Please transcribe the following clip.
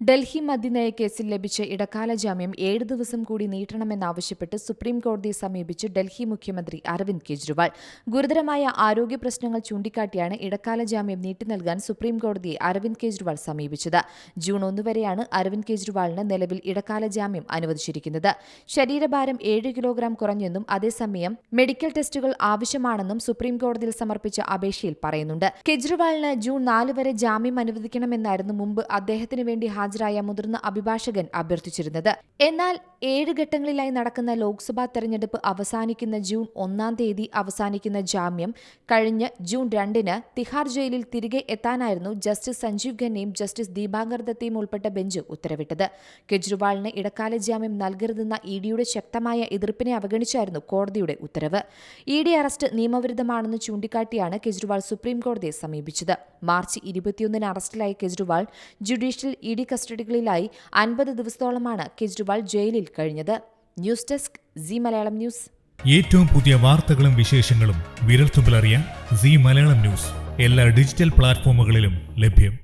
ഡൽഹി മദ്യനയ കേസിൽ ലഭിച്ച ഇടക്കാല ജാമ്യം ഏഴ് ദിവസം കൂടി നീട്ടണമെന്നാവശ്യപ്പെട്ട് സുപ്രീംകോടതിയെ സമീപിച്ച് ഡൽഹി മുഖ്യമന്ത്രി അരവിന്ദ് കെജ്രിവാൾ. ഗുരുതരമായ ആരോഗ്യ പ്രശ്നങ്ങൾ ചൂണ്ടിക്കാട്ടിയാണ് ഇടക്കാല ജാമ്യം നീട്ടി നൽകാൻ സുപ്രീംകോടതിയെ അരവിന്ദ് കെജ്രിവാൾ സമീപിച്ചത്. ജൂൺ ഒന്ന് വരെയാണ് അരവിന്ദ് കെജ്രിവാളിന് നിലവിൽ ഇടക്കാല ജാമ്യം അനുവദിച്ചിരിക്കുന്നത്. ശരീരഭാരം ഏഴ് കിലോഗ്രാം കുറഞ്ഞെന്നും അതേസമയം മെഡിക്കൽ ടെസ്റ്റുകൾ ആവശ്യമാണെന്നും സുപ്രീംകോടതിയിൽ സമർപ്പിച്ച അപേക്ഷയിൽ പറയുന്നുണ്ട്. കെജ്രിവാളിന് ജൂൺ നാല് വരെ ജാമ്യം അനുവദിക്കണമെന്നായിരുന്നു മുമ്പ് അദ്ദേഹത്തിന് വേണ്ടി ഹാജരായ മുതിർന്ന അഭിഭാഷകൻ അഭ്യർത്ഥിച്ചിരുന്നത്. എന്നാൽ ഏഴ് ഘട്ടങ്ങളിലായി നടക്കുന്ന ലോക്സഭാ തെരഞ്ഞെടുപ്പ് അവസാനിക്കുന്ന ജൂൺ ഒന്നാം തീയതി അവസാനിക്കുന്ന ജാമ്യം കഴിഞ്ഞ് ജൂൺ രണ്ടിന് തിഹാർ ജയിലിൽ തിരികെ എത്താനായിരുന്നു ജസ്റ്റിസ് സഞ്ജീവ് ഖന്നയും ജസ്റ്റിസ് ദീപാങ്കർ ദത്തയും ഉൾപ്പെട്ട ബെഞ്ച് ഉത്തരവിട്ടത്. കെജ്രിവാളിന് ഇടക്കാല ജാമ്യം നൽകരുതെന്ന ഇ ഡിയുടെ ശക്തമായ എതിർപ്പിനെ അവഗണിച്ചായിരുന്നു കോടതിയുടെ ഉത്തരവ്. ഇ ഡി അറസ്റ്റ് നിയമവിരുദ്ധമാണെന്ന് ചൂണ്ടിക്കാട്ടിയാണ് കെജ്രിവാൾ സുപ്രീം കോടതിയെ സമീപിച്ചത്. മാർച്ച് ഇരുപത്തിയൊന്നിന് അറസ്റ്റിലായ കെജ്രിവാൾ ജുഡീഷ്യൽ ഇ ഡി കസ്റ്റഡികളിലായി അൻപത് ദിവസത്തോളമാണ് കെജ്രിവാൾ ജയിലിൽ കഴിഞ്ഞത്. News desk Zee Malayalam news. ഏറ്റവും പുതിയ വാർത്തകളും വിശേഷങ്ങളും വിരൽത്തുമ്പിലറിയാൻ സി മലയാളം ന്യൂസ്. എല്ലാ ഡിജിറ്റൽ പ്ലാറ്റ്ഫോമുകളിലും ലഭ്യം.